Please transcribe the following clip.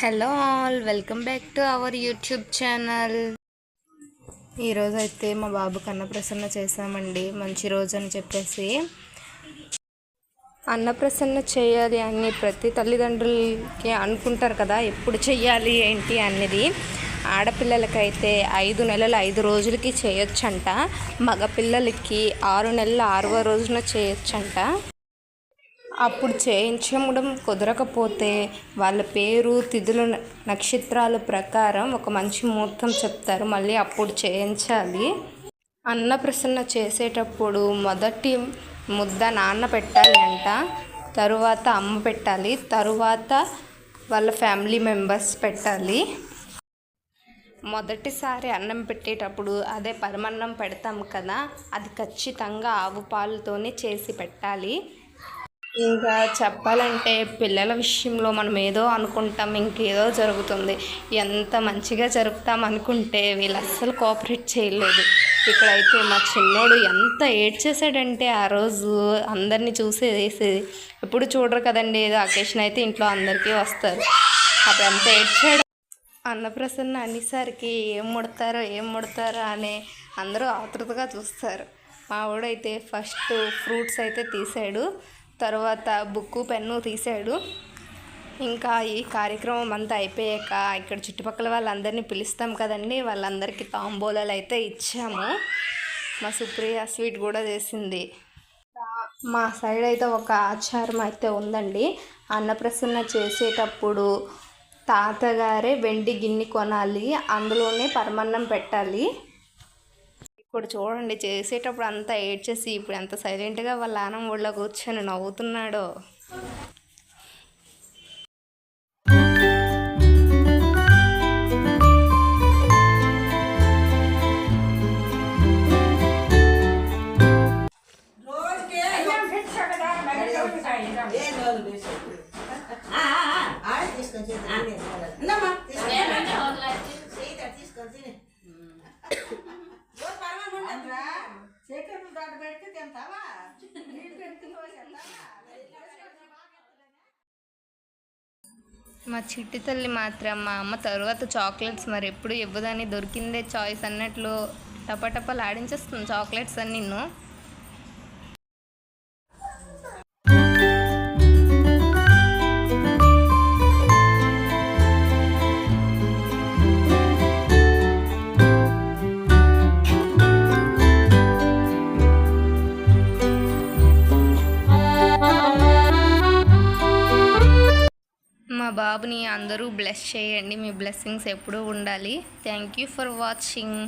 Hello all welcome back to our YouTube channel. ఈరోజు అయితే మా బాబుకి అన్నప్రసన్న చేసామండి మంచి రోజు అని చెప్పేసి. అన్నప్రసన్న చేయాలి అని ప్రతి తల్లిదండ్రులకి అనుకుంటారు కదా ఎప్పుడు చెయ్యాలి ఏంటి అనేది ఆడపిల్లలకైతే ఐదు నెలలు ఐదు రోజులకి చేయొచ్చంట మగపిల్లలకి ఆరు నెలల ఆరవ రోజున చేయొచ్చంట. అప్పుడు చేయించడం కుదరకపోతే వాళ్ళ పేరు తిథుల న- నక్షత్రాల ప్రకారం ఒక మంచి ముహూర్తం చెప్తారు. మళ్ళీ అప్పుడు చేయించాలి. అన్నప్రసన్న చేసేటప్పుడు మొదటి ముద్ద నాన్న పెట్టాలి అంట. తరువాత అమ్మ పెట్టాలి. తరువాత వాళ్ళ ఫ్యామిలీ మెంబర్స్ పెట్టాలి. మొదటిసారి అన్నం పెట్టేటప్పుడు అదే పరమన్నం పెడతాం కదా అది ఖచ్చితంగా ఆవు పాలతోనే చేసి పెట్టాలి. ఇంకా చెప్పాలంటే పిల్లల విషయంలో మనం ఏదో అనుకుంటాం ఇంకేదో జరుగుతుంది. ఎంత మంచిగా జరుపుతాం అనుకుంటే వీళ్ళు అస్సలు కోఆపరేట్ చేయలేదు. ఇక్కడైతే మా చిన్నోడు ఎంత ఏడ్చేసాడంటే ఆ రోజు అందరినీ చూసేసి ఎప్పుడు చూడరు కదండి ఏదో అకేషన్ అయితే ఇంట్లో అందరికీ వస్తారు. అప్పుడు ఎంత ఏడ్చాడు. అన్నప్రసన్న అనేసరికి ఏం ముడతారో ఏం ముడతారో అని అందరూ ఆతృతగా చూస్తారు. మా వాడైతే ఫస్ట్ ఫ్రూట్స్ అయితే తీసాడు. తర్వాత బుక్కు పెన్ను తీశాడు ఇంకా ఈ కార్యక్రమం అంతా అయిపోయాక ఇక్కడ చుట్టుపక్కల వాళ్ళందరినీ పిలుస్తాం కదండి. వాళ్ళందరికీ తాంబూలాలు అయితే ఇచ్చాము. మా సుప్రియ స్వీట్ కూడా చేసింది. మా సైడ్ అయితే ఒక ఆచారం అయితే ఉందండి. అన్నప్రసన్న చేసేటప్పుడు తాతగారే వెండి గిన్నె కొనాలి అందులోనే పరమన్నం పెట్టాలి. ఇప్పుడు చూడండి. చేసేటప్పుడు అంతా ఏడ్చేసి ఇప్పుడు ఎంత సైలెంట్గా వాళ్ళ నాన్నమ్మ ఊళ్ళో కూర్చొని నవ్వుతున్నాడో. మా చిట్టి తల్లి మాత్రం మా అమ్మ తర్వాత చాక్లెట్స్ మరి ఎప్పుడు ఇవ్వదని దొరికిందే చాయిస్ అన్నట్లు టపటపలు ఆడించేస్తుంది చాక్లెట్స్ అని నిన్ను మా బాబుని అందరూ బ్లెస్ చేయండి. మీ బ్లెస్సింగ్స్ ఎప్పుడూ ఉండాలి. Thank you for watching